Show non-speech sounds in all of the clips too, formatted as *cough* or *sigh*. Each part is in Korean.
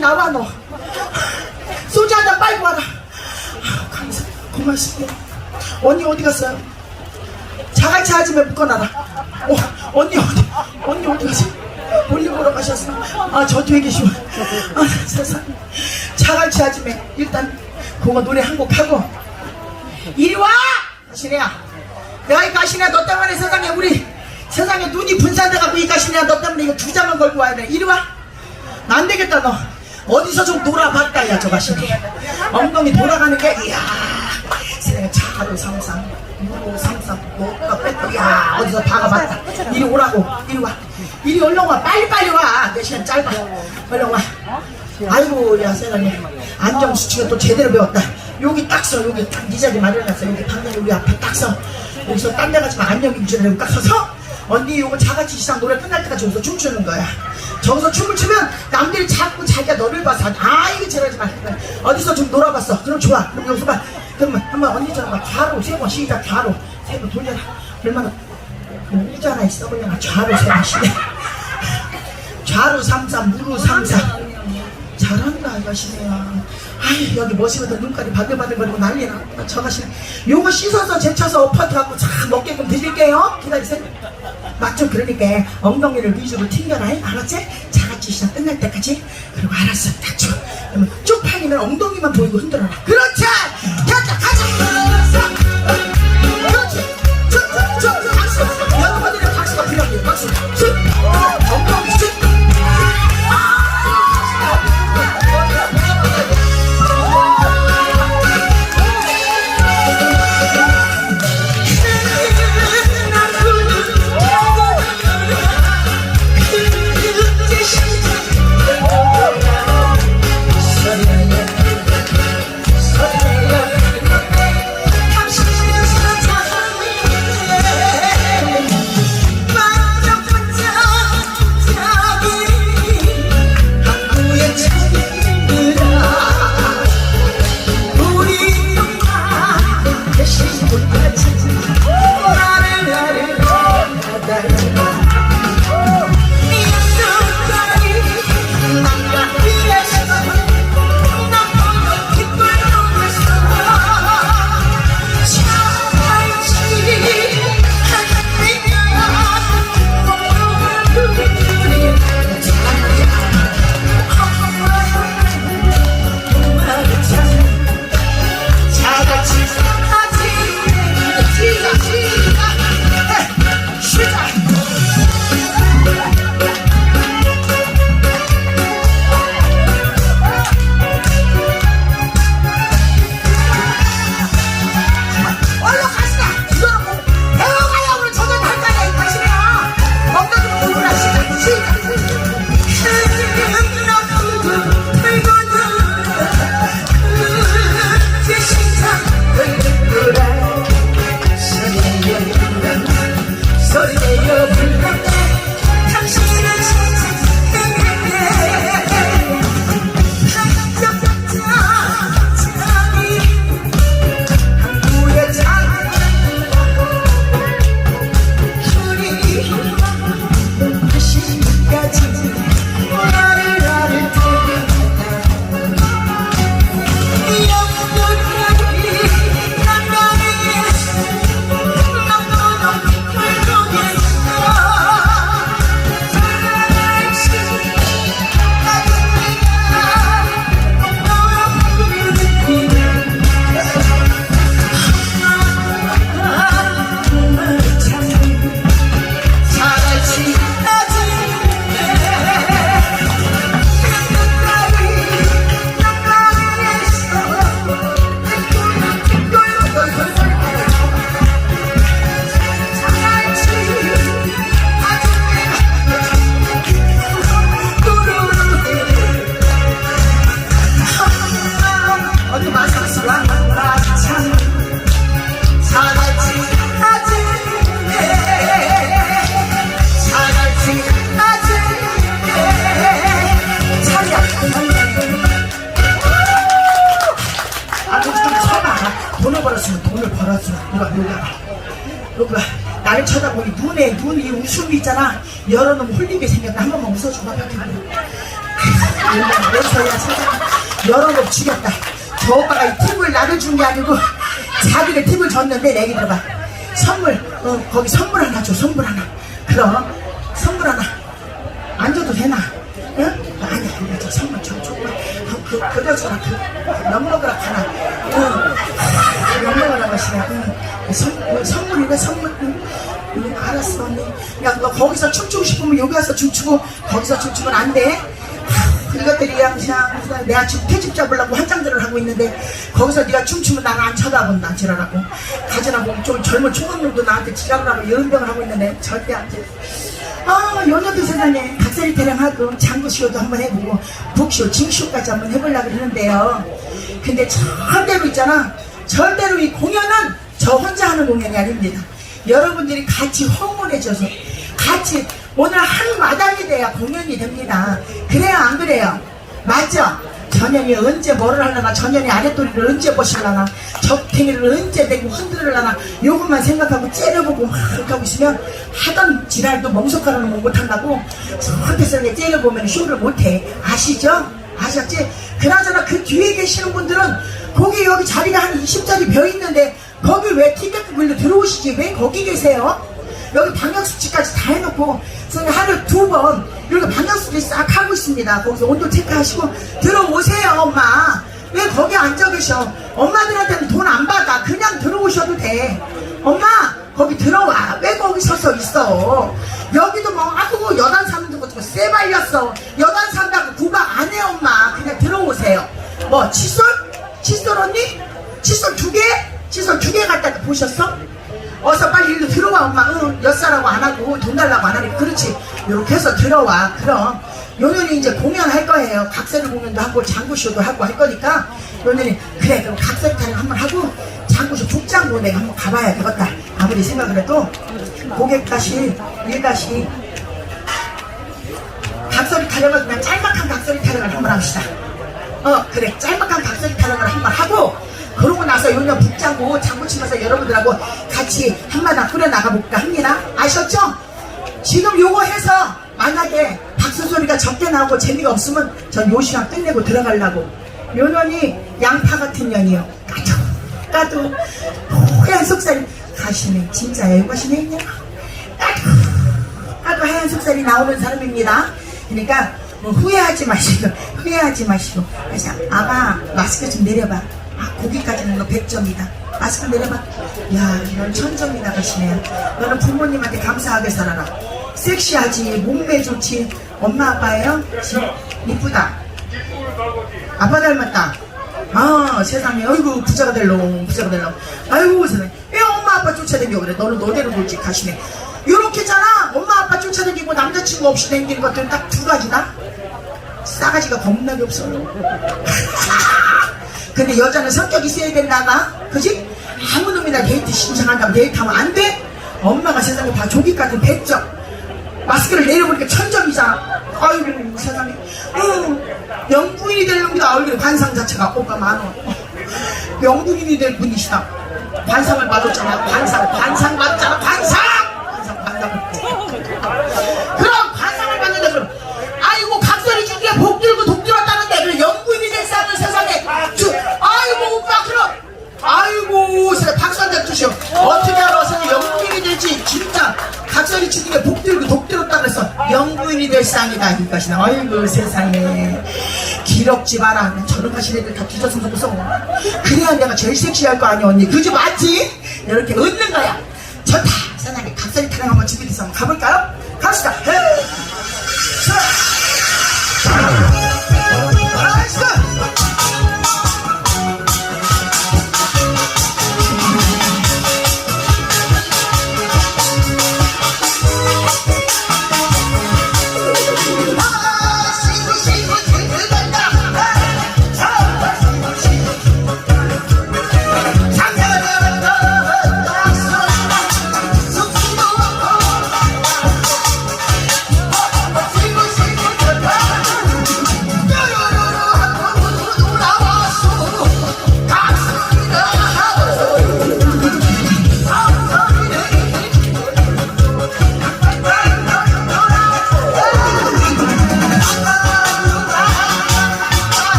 나와 너 소주 한잔 빨고 와라 감사 고맙습니다 언니 어디 갔어요? 자갈치 아줌에 묶어놔라 어, 언니 어디 언니 어디 갔어? 볼일 보러 가셨어 아 저쪽에 계시고 아 세상 자갈치 아줌에 일단 그거 노래 한 곡 하고 이리 와! 가시네야. 내가 이 가시네 너 때문에 세상에 우리 세상에 눈이 분산돼갖고 이 가시네야 너 때문에 이거 두 장만 걸고 와야 돼. 이리 와. 안 되겠다 너. 어디서 좀 놀아봤다 야 저 가시네. 엉덩이 돌아가는 게 이야. 세상에 차로 상상 무로 상상 뭐가 뺐다. 야 어디서 박아봤다. 이리 오라고. 이리 와. 이리 얼른 와. 빨리빨리 와. 내 시간 짧아. 얼른 와. 아이고 야 세상에 안정수치가 또 제대로 배웠다 여기 딱서 여기 딱네 자리 마련했어 여기 방금 우리 앞에 딱서 여기서 딴 데 가지만 안녕 유지를 하고 딱 서서 언니 요거 자가치 시상 노래 끝날 때까지 여기서 춤추는 거야. 저기서 춤을 추면 남들이 자꾸 자기가 너를 봐서 아 이거 저러지 마 어디서 좀 놀아봤어? 그럼 좋아. 그럼 여기서 봐 그러면 한번 언니처럼 막 좌로 세 번 시작 좌로. 세 번 돌려라. 얼마나 우자 하나 있어. 그냥 좌로 세번 시작. *laughs* 좌로 삼삼 무로 삼삼. 잘한다 이가시네요 아이 여기 멋이거든 눈깔이 바들바들거리고 난리나. 저 가시네 요거 씻어서 제쳐서 엎어갖고 잘 먹게끔 드릴게요. 기다리세요. 맛좀 그러니까 엉덩이를 위주로 튕겨라. 잉? 알았지? 자같이 시작 끝날 때까지. 그리고 알았어. 그러면 쪽팔리면 엉덩이만 보이고 흔들어라. 그렇지! 됐다 가자 줬는데 내기 들어봐. 선물 어, 거기 선물 하나 줘. 선물 하나. 그럼 선물 하나. 안 줘도 되나? 응? 아니야, 그냥 저 선물 좀 줘. 그, 그, 그거 줘라. 그, 영먹으라 하나. 응. 영먹으라 마시라. 응. 선, 어, 선물이래, 선물. 응. 응, 알았어, 언니. 야, 너 거기서 춤추고 싶으면 여기 와서 춤추고, 거기서 춤추면 안 돼. 그냥, 그냥 내가 지금 퇴집 잡으려고 한장들을 하고 있는데, 거기서 네가 춤추면 나는 안 쳐다본다, 지랄하고. 가지라고 좀 젊은 초등놈도 나한테 지랄을 하고 연병을 하고 있는데, 절대 안 돼. 아, 연어도 세상에 닭살이 타령하고 장구쇼도 한번 해보고 북쇼, 징쇼까지 한번 해보려고 그러는데요. 근데 절대로 있잖아. 절대로 이 공연은 저 혼자 하는 공연이 아닙니다. 여러분들이 같이 홍보해줘서 같이 오늘 한 마당이 돼야 공연이 됩니다. 그래요, 안 그래요? 맞죠? 전현이 언제 뭐를 하려나 전현이 아랫도리를 언제 보실라나 적탱이를 언제 대고 흔들으려나 요것만 생각하고 째려보고 막 하고 있으면 하던 지랄도 멍석가루는 못한다고 저한테서 째려보면 쇼를 못해 아시죠? 아셨지? 그나저나 그 뒤에 계시는 분들은 거기 여기 자리가 한 20자리 벼 있는데 거기 왜 티켓 걸려 들어오시지 왜 거기 계세요? 여기 방역수치까지 다 해놓고 저는 하루 두 번 이렇게 방역수치 싹 하고 있습니다. 거기서 온도 체크하시고 들어오세요 엄마. 왜 거기 앉아 계셔? 엄마들한테는 돈 안 받아. 그냥 들어오셔도 돼. 엄마 거기 들어와. 왜 거기 서서 있어? 여기도 뭐 아고 여단 사는 것도 쎄 발렸어. 여단 산다고 구박 안 해 엄마. 그냥 들어오세요. 뭐 칫솔? 칫솔 언니? 칫솔 두 개? 칫솔 두 개 갖다 보셨어? 어서 빨리 들어와 엄마. 응 엿사라고 안 하고 돈 달라고 안 하니까. 그렇지. 이렇게 해서 들어와. 그럼 요년이 이제 공연할 거예요. 각설이 공연도 하고 장구쇼도 하고 할 거니까 요년이 그래 그럼 각설이 타령 한번 하고 장구쇼 북장고 내가 한번 가봐야 되겠다. 아무리 생각을 해도 고객 다시 일 다시 각설이 타령을 그냥 짤막한 각설이 타령을 한번 합시다. 어 그래. 짤막한 각설이 타령을 한번 하고 그러고 나서 요년 북장고 장구 치면서 여러분들하고 같이 한마당 꾸려 나가볼까 합니다. 아셨죠? 지금 요거 해서 만약에 박수 소리가 적게 나오고 재미가 없으면 전 요 시간 끝내고 들어가려고. 요 년이 양파 같은 년이요. 까도 까도 하얀 속살이. 가시네. 진짜 애과시네 그냥. 까도 까도 하얀 속살이 나오는 사람입니다. 그러니까 뭐 후회하지 마시고 후회하지 마시고. 아마 마스크 좀 내려봐 아 거기까지는 너 100점이다. 마스크 내려봐. 야 넌 천점이다 가시네요 너는 부모님한테 감사하게 살아라. 섹시하지 몸매 좋지. 엄마 아빠예요? 지- 이쁘다. 아빠 닮았다. 아 세상에. 어이구 부자가 될롱 부자가 될롱 아이고 세상에. 왜 엄마 아빠 쫓아다니고 그래? 너는 너대로 놀지 가시네. 요렇게잖아. 엄마 아빠 쫓아다니고 남자친구 없이 다니는 것들은 딱 두 가지다. 싸가지가 겁나게 없어 *laughs* 근데 여자는 성격이 있어야 된다가 그지? 아무 놈이나 데이트 신청한다고 데이트하면 안 돼? 엄마가 세상에 다 조기 같은 100점 마스크를 내려보니까 천점이잖아 아이고 세상에. 응. 영부인이 될 놈이다. 얼굴 관상 자체가 오빠 만원. 영부인이 *laughs* 될 분이시다. 관상을 받았잖아. 관상 관상 받잖아. 관상! 관상 관상 될 쌍이다 이것이나 아이고 세상에. 기럭지 마라 저런 가신 애들 다 뒤져서 무서워. 그래야 내가 제일 섹시할 거 아니야 언니. 그지 맞지? 이렇게 얻는 거야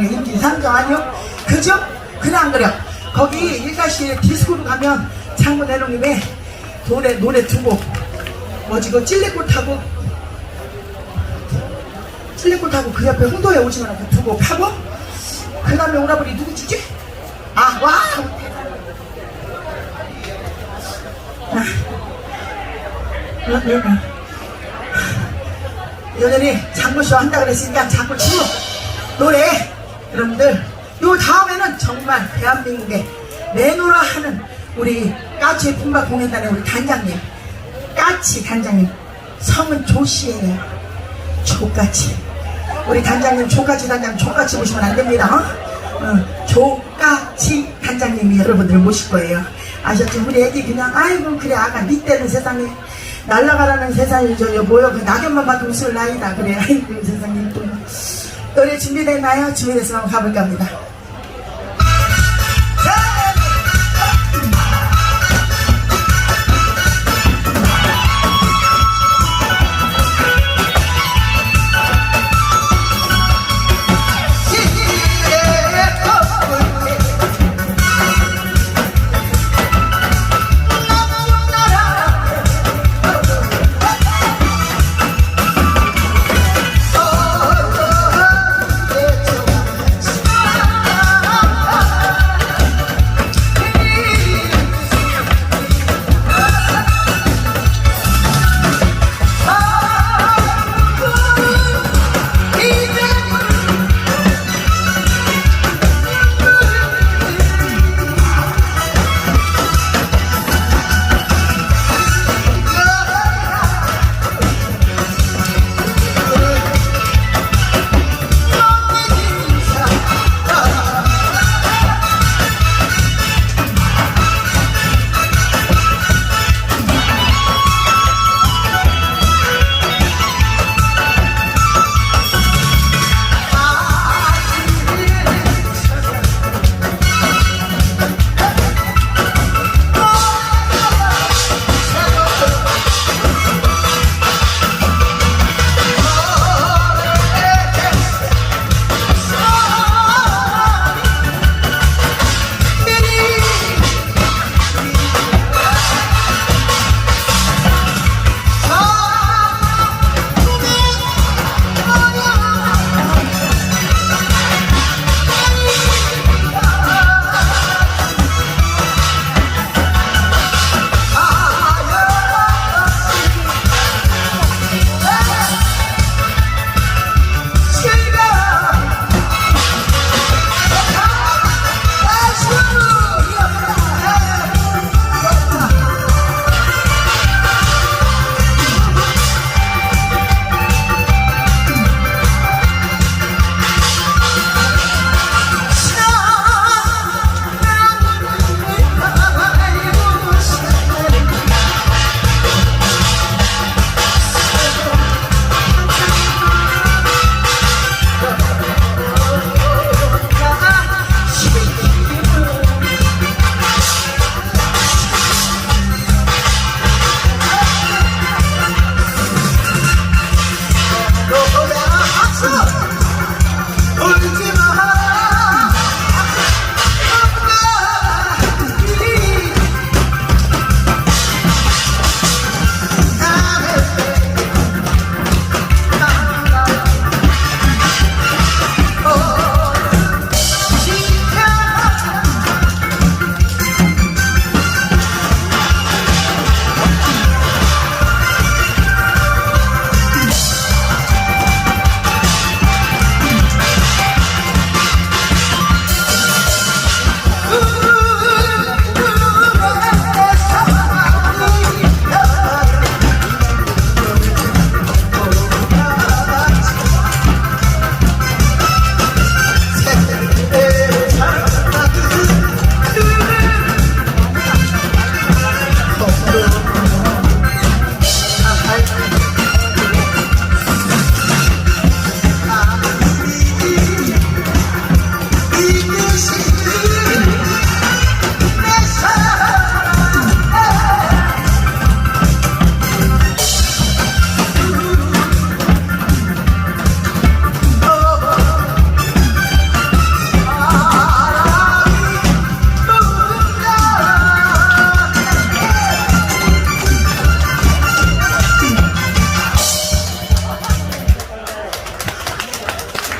가는 게 인기상정 아니요? 그죠? 안 그래요? 거기 일가시에 디스코로 가면 창문 내놓으면 노래 노래 두곡 뭐지 그 찔레꽃하고 찔레꽃하고 그 옆에 홍도에 오시면 그 두곡 하고 그 다음에 오라버니 누구 주지? 아 와! 아, 어, 네, 네. 여전히 장구 쇼 한다 그랬으니까 장구 치고 노래 여러분들 요 다음에는 정말 대한민국에 내노라 하는 우리 까치 품바 공연단의 우리 단장님 까치 단장님 성은 조씨예요 조까치. 우리 단장님 조까치 단장님 조까치 보시면 안 됩니다. 어? 어, 조까치 단장님이 여러분들 모실 거예요. 아셨죠? 우리 애기 그냥 아이고 그래 아가 니 때는 세상에 날라가라는 세상이 저요 뭐요? 그 낙엽만 봐도 웃을 나이다. 그래 아이고 세상에 또 노래 준비됐나요? 준비됐으면 가볼까 합니다